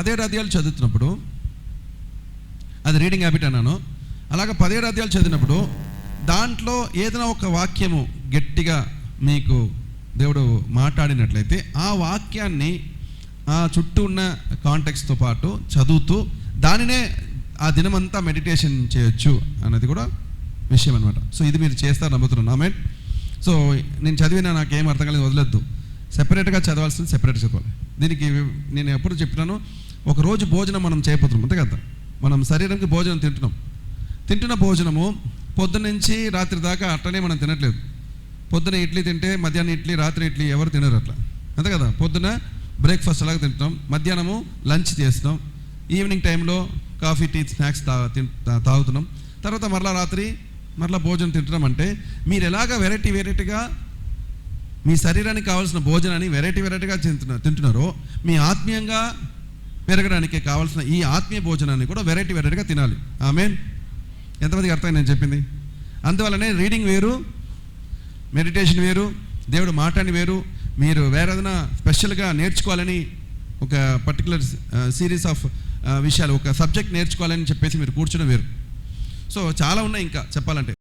పదిహేడు అధ్యాయాలు చదువుతున్నప్పుడు అది రీడింగ్ హ్యాబిట్ అన్నాను అలాగ పదిహేడు అధ్యాయాలు చదివినప్పుడు దాంట్లో ఏదైనా ఒక వాక్యము గట్టిగా మీకు దేవుడు మాట్లాడినట్లయితే ఆ వాక్యాన్ని ఆ చుట్టూ ఉన్న కాంటెక్స్తో పాటు చదువుతూ దానినే ఆ దినమంతా మెడిటేషన్ చేయొచ్చు అన్నది కూడా విషయం అనమాట సో ఇది మీరు చేస్తారు నమ్ముతున్నాను. ఆమె సో నేను చదివినా నాకేం అర్థం కాలేదు వదలొద్దు. సెపరేట్గా చదవాల్సింది సెపరేట్ చదవాలి దీనికి నేను ఎప్పుడు చెప్పినాను ఒకరోజు భోజనం మనం చేయబోతున్నాం. అంతే కదా? మనం శరీరంకి భోజనం తింటున్నాం. తింటున్న భోజనము పొద్దున్న నుంచి రాత్రి దాకా అట్లనే మనం తినట్లేదు. పొద్దున ఇడ్లీ తింటే మధ్యాహ్నం ఇడ్లీ రాత్రి ఇడ్లీ ఎవరు తినరు అట్లా. అంతే కదా? పొద్దున బ్రేక్ఫాస్ట్ అలాగా తింటున్నాం. మధ్యాహ్నము లంచ్ చేస్తున్నాం. ఈవినింగ్ టైంలో కాఫీ టీ స్నాక్స్ తా తి తా- తాగుతున్నాం. తర్వాత మరలా రాత్రి మరలా భోజనం తింటున్నాం అంటే మీరు ఎలాగ వెరైటీ వెరైటీగా మీ శరీరానికి కావాల్సిన భోజనాన్ని వెరైటీ వెరైటీగా తింటున్నారు తింటున్నారో మీ ఆత్మీయంగా పెరగడానికి కావాల్సిన ఈ ఆత్మీయ భోజనాన్ని కూడా వెరైటీ వెరైటీగా తినాలి. ఆమెన్ ఎంతమందికి అర్థమైంది నేను చెప్పింది? అందువల్లనే రీడింగ్ వేరు మెడిటేషన్ వేరు దేవుడు మాట్లాడి వేరు. మీరు వేరే ఏదైనా స్పెషల్గా నేర్చుకోవాలని ఒక పర్టికులర్ సిరీస్ ఆఫ్ విషయాలు ఒక సబ్జెక్ట్ నేర్చుకోవాలని చెప్పేసి మీరు కూర్చొని వేరు. సో చాలా ఉన్నాయి ఇంకా చెప్పాలంటే.